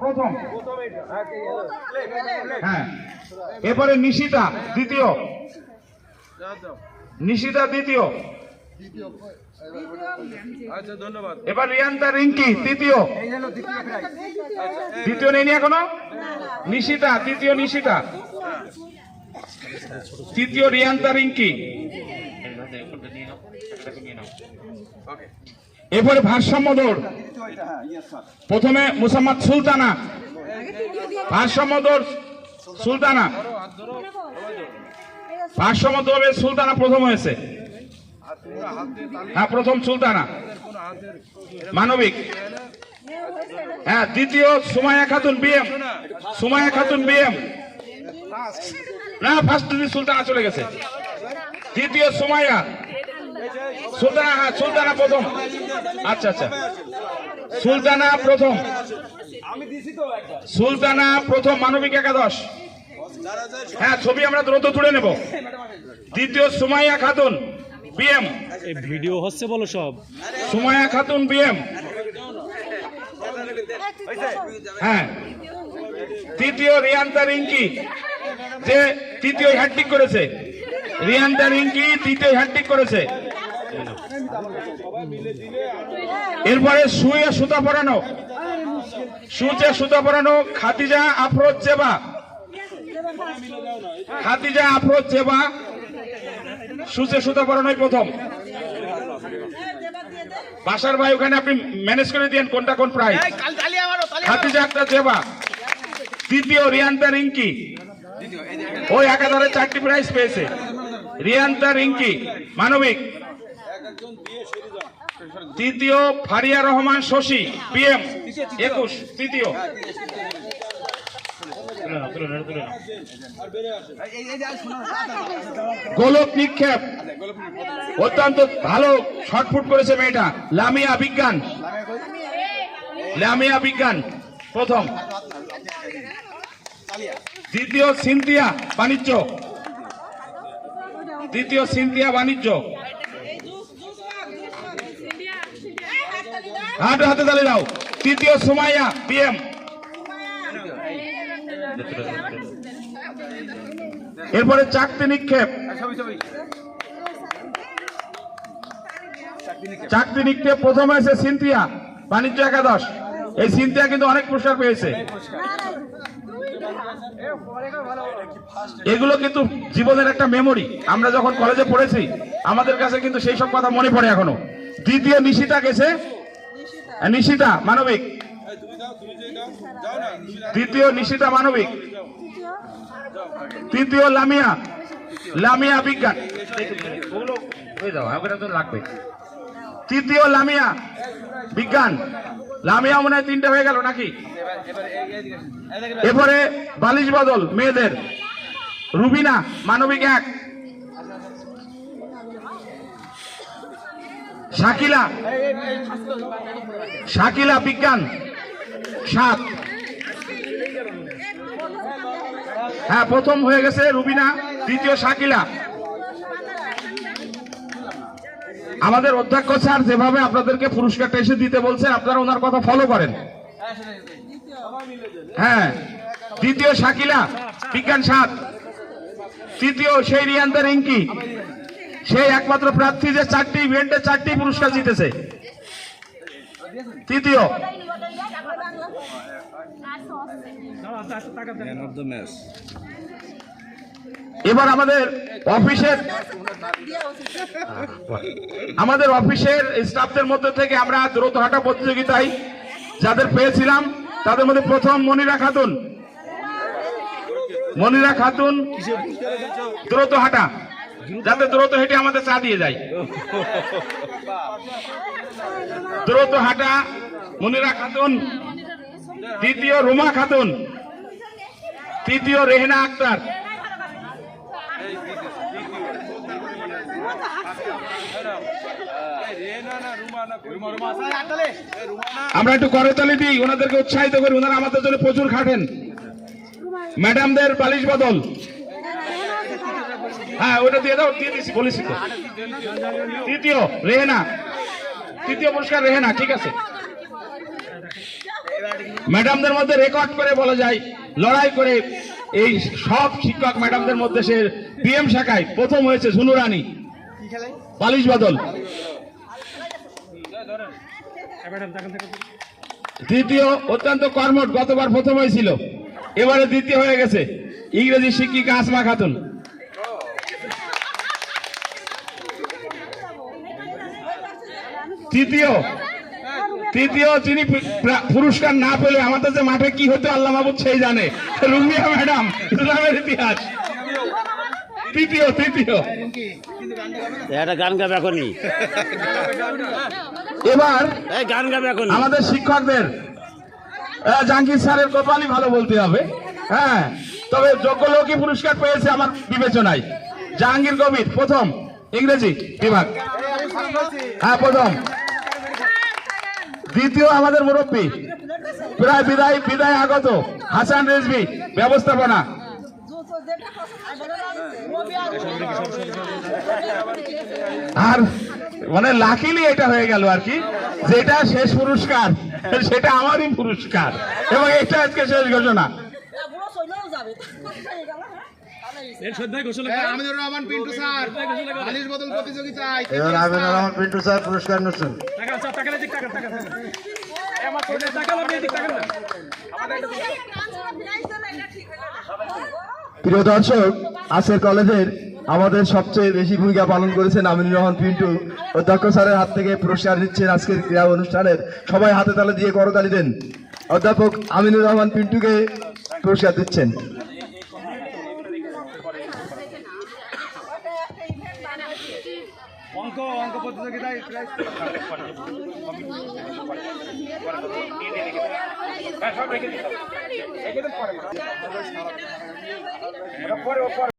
প্রথম। হ্যাঁ। এরপরে নিশিতা দ্বিতীয়। নিশিতা দ্বিতীয়। আচ্ছা এবার রিয়ান্তা রিঙ্কি তৃতীয়। দ্বিতীয় নেই এখনও? নিশিতা তৃতীয় নিশিতা। তৃতীয় রিয়ান্তা রিঙ্কি। এরপরে ভারসাম্য দৌড়। প্রথমে মুসাম্মদ সুলতানা। ভারসাম্য দৌড়, সুলতানা। ভারসাম্য দৌড়ে সুলতানা প্রথম হয়েছে। হ্যাঁ প্রথম সুলতানা। মানবিক। হ্যাঁ দ্বিতীয় সুমায়া খাতুন বিএম। সুমায়া খাতুন বিএম। না ফার্স্ট সুলতানা চলে গেছে। দ্বিতীয় সুমাইয়া। সুলতানা হ্যাঁ সুলতানা প্রথম। আচ্ছা আচ্ছা। সুলতানা প্রথম। সুলতানা প্রথম মানবিক একাদশ। হ্যাঁ ছবি আমরা দ্রুত তুলে নেব। দ্বিতীয় সুমাইয়া খাতুন বিএম। ভিডিও হচ্ছে বলো সব। সুমাইয়া খাতুন বিএম। হ্যাঁ। তৃতীয় রিয়ান্তা রিঙ্কি যে তৃতীয় হ্যাট্রিক করেছে। রিয়ান্তা রিঙ্কি তৃতীয় হ্যাট্রিক করেছে। এরপরে সুয়ে সুতা পরানো। সুচে সুতা পরানো খাতিজা আফরোজ চেবা। খাতিজা আফরোজ জেবা সুচে সুতা পরানোই প্রথম। বাসার ভাই, ওখানে আপনি ম্যানেজ করে দিয়েন কোনটা কোন প্রাইস খাতিজা আক্তার জেবা তৃতীয় রিয়ান্তা রিঙ্কি। ওই একাধারে চারটি প্রাইজ পেয়েছে। রিয়ান্তা রিঙ্কি, মানবিক। তৃতীয় ফারিয়া রহমান শশী পিএম একুশ তৃতীয়। গোলক নিক্ষেপ। অত্যন্ত ভালো শর্টফুট করেছে মেয়েটা। লামিয়া বিজ্ঞান। লামিয়া বিজ্ঞান প্রথম। দ্বিতীয় সিনথিয়া বাণিজ্য। দ্বিতীয় সিনথিয়া বাণিজ্য। হাতে হাতে তালে দাও। তৃতীয় সুমাইয়া, পিএম। এরপরে চাকতি নিক্ষেপ। চাকরি নিক্ষেপ, প্রথম হয়েছে সিনথিয়া, বাণিজ্য একাদশ। এই সিনথিয়া কিন্তু অনেক পুরস্কার পেয়েছে। এগুলো কিন্তু জীবনের একটা মেমোরি আমরা যখন কলেজে পড়েছি, আমাদের কাছে কিন্তু সেই সব কথা মনে পড়ে এখনও। দ্বিতীয় নিশিতা গেছে নিশিতা, মানবিক। তৃতীয় নিশিতা, মানবিক। তৃতীয় লামিয়া লামিয়া বিজ্ঞান। লাগবে তৃতীয় লামিয়া বিজ্ঞান। লামিয়া মনে হয় তিনটে হয়ে গেল নাকি? এরপরে বালিশ বদল, মেয়েদের। রুবিনা, মানবিক এক। শাকিলা। শাকিলা বিজ্ঞান। সাত। হ্যাঁ প্রথম হয়ে গেছে রুবিনা, দ্বিতীয় শাকিলা। আমাদের অধ্যক্ষ স্যার যেভাবে আপনাদেরকে পুরস্কারটা এসে দিতে বলছেন আপনারা ওনার কথা ফলো করেন। হ্যাঁ দ্বিতীয় শাকিলা, বিজ্ঞান সাত। তৃতীয় সেই রিয়ান্তা রিঙ্কি সেই একমাত্র প্রার্থী যে চারটি ইভেন্টে চারটি পুরস্কার জিতেছে। তৃতীয়। এবার আমাদের অফিসের আমাদের অফিসের স্টাফদের মধ্যে থেকে আমরা দ্রুত হাঁটা প্রতিযোগিতায় যাদের পেয়েছিলাম, তাদের মধ্যে প্রথম মনিরা খাতুন। মনিরা খাতুন, দ্রুত হাঁটা। যাতে দ্রুত হেঁটে আমাদের চা দিয়ে যায়। দ্রুত হাঁটা, মনিরা খাতুন দ্বিতীয় রুমা খাতুন, তৃতীয় রেহনা আক্তার। আমরা একটু করতালি দিই, ওনাদেরকে উৎসাহিত করি, ওনারা আমাদের জন্য প্রচুর খাটেন। ম্যাডামদের বালিশ বদল। হ্যাঁ ওটা দিয়ে দাও, দিয়ে দিছি, বলেছি তো। তৃতীয়, রেহেনা। তৃতীয় পুরস্কার রেহেনা, ঠিক আছে। ম্যাডামদের মধ্যে রেকর্ড করে বলা যায়, লড়াই করে এই সব শিক্ষক ম্যাডামদের মধ্যে সে পিএম শাখায় প্রথম হয়েছে ঝুনু বালিশ বদল। দ্বিতীয় অত্যন্ত কর্মট গতবার প্রথম হয়েছিল। এবারে দ্বিতীয় হয়ে গেছে। ইংরেজি শিক্ষিকা আসমা খাতুন। তৃতীয় তৃতীয় যিনি পুরস্কার না পেলে আমাদের যে মাঠে কি হতো আল্লাহ মাহবুদ সেই জানে। রুমিয়া ম্যাডাম ইসলামের ইতিহাস। তৃতীয় তৃতীয়। একটা গান গাবে এখনই। এবার গান গাবে এখনই। আমাদের শিক্ষকদের জাহাঙ্গীর স্যারের কপালই ভালো বলতে হবে। হ্যাঁ তবে যোগ্য লোকই পুরস্কার পেয়েছে আমার বিবেচনায়। জাহাঙ্গীর কবির প্রথম ইংরেজি বিভাগ। হ্যাঁ প্রথম। দ্বিতীয় আমাদের মুরব্বী। প্রায় বিদায় বিদায় আগত হাসান রেজবি ব্যবস্থাপনা। আর মানে লাকিলি এটা হয়ে গেল আর কি যেটা শেষ পুরস্কার সেটা আমারই পুরস্কার এবং এটা আজকে শেষ ঘোষণা। বুড়ো চলেও যাবে এর শ্রদ্ধায় ঘোষণা আমিনুর রহমান পিন্টু স্যার বালিশ বদল প্রতিযোগিতায় আমিনুর রহমান পিন্টু স্যার পুরস্কার নিচ্ছেন। টাকা চাপ টাকা দিক টাকা টাকা টাকা লাগবে এদিক টাকা না। প্রিয় দর্শক, আজকের কলেজের আমাদের সবচেয়ে বেশি ভূমিকা পালন করেছেন আমিনুর রহমান পিন্টু। অধ্যক্ষ স্যারের হাত থেকে পুরস্কার নিচ্ছেন আজকের ক্রীড়া অনুষ্ঠানের। সবাই হাতে তালে দিয়ে করতালি দেন। অধ্যাপক আমিনুর রহমান পিন্টুকে পুরস্কার দিচ্ছেন। অঙ্ক অঙ্ক প্রতিযোগিতায় প্রাইজ পরে